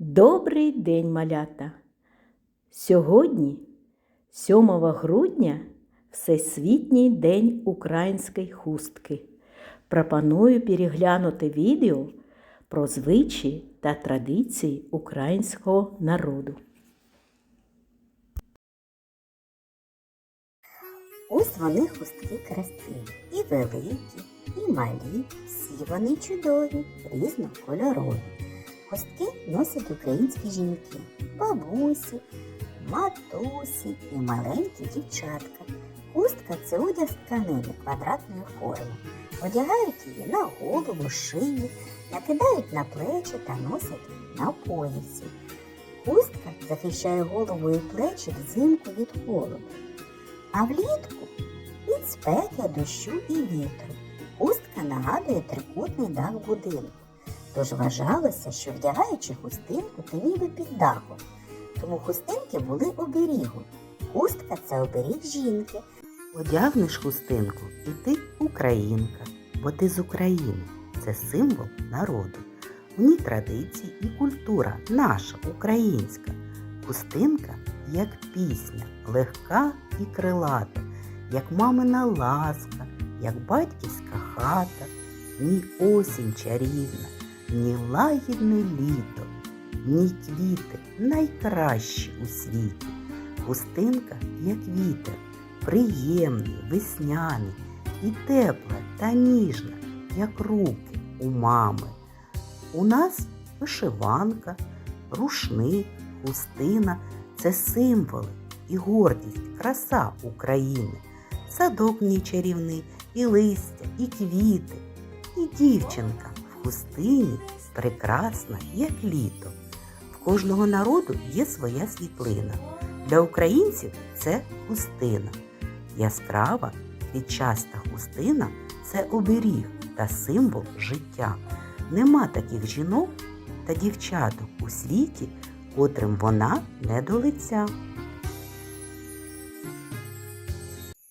Добрий день, малята! Сьогодні, 7 грудня, Всесвітній день української хустки. Пропоную переглянути відео про звичаї та традиції українського народу. Ось вони хустки красиві, і великі, і малі, всі вони чудові, різнокольорові. Хустки носять українські жінки, бабусі, матусі і маленькі дівчатка. Хустка це одяг з тканини квадратної форми. Одягають її на голову, шию, накидають на плечі та носять на поясі. Хустка захищає голову і плечі взимку від холоду. А влітку від спеки, дощу і вітру. Хустка нагадує трикутний дах будинку. Тож вважалося, що вдягаючи хустинку, ти ніби під дахом. Тому хустинки були оберігом. Хустка це оберіг жінки. Одягнеш хустинку, і ти українка, бо ти з України. Це символ народу. В ній традиції і культура наша українська. Хустинка як пісня, легка і крилата, як мамина ласка, як батьківська хата, ні осінь чарівна, ні лагідне літо, ні квіти найкращі у світі. Хустинка, як вітер, приємний, весняний і тепла та ніжна, як руки у мами. У нас вишиванка, рушник, хустина це символи і гордість, краса України. Садок в ній чарівний, і листя, і квіти, і дівчинка в хустині прекрасна, як літо. В кожного народу є своя світлина. Для українців це хустина. Яскрава квітчаста хустина це оберіг та символ життя. Нема таких жінок та дівчаток у світі, котрим вона не до лиця.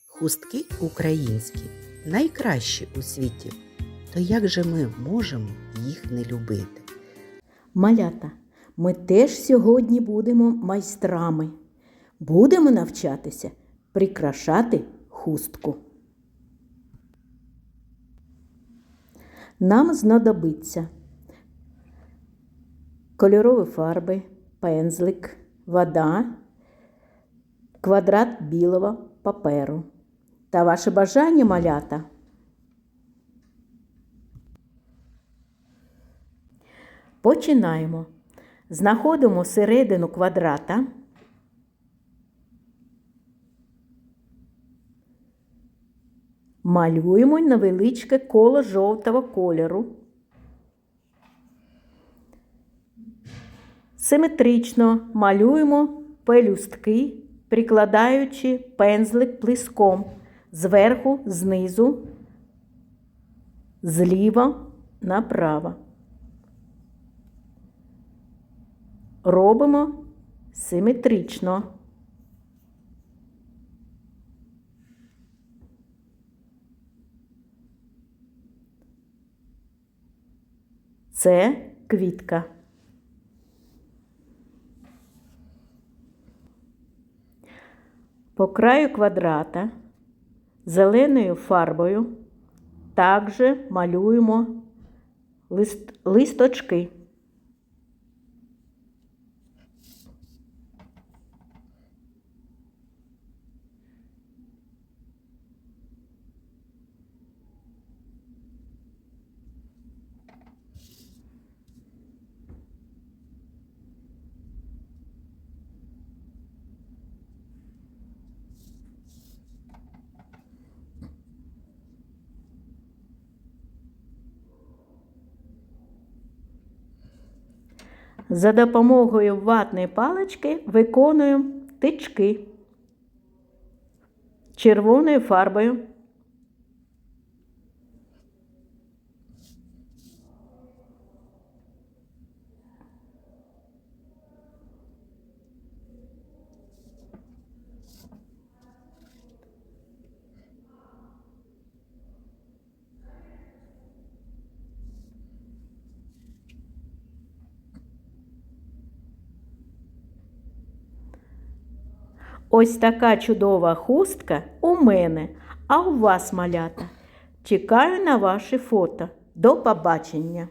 Хустки українські найкращі у світі. То як же ми можемо їх не любити? Малята, ми теж сьогодні будемо майстрами. Будемо навчатися прикрашати хустку. Нам знадобиться кольорові фарби, пензлик, вода, квадрат білого паперу. Та ваше бажання малята. Починаємо. Знаходимо середину квадрата. Малюємо невеличке коло жовтого кольору. Симетрично малюємо пелюстки, прикладаючи пензлик плиском зверху, знизу, зліва направо. Робимо симетрично. Це квітка. По краю квадрата зеленою фарбою також малюємо лист, листочки. За допомогою ватної палички виконуємо тички червоною фарбою. Ось така чудова хустка у мене, а у вас малята. Чекаю на ваші фото. До побачення!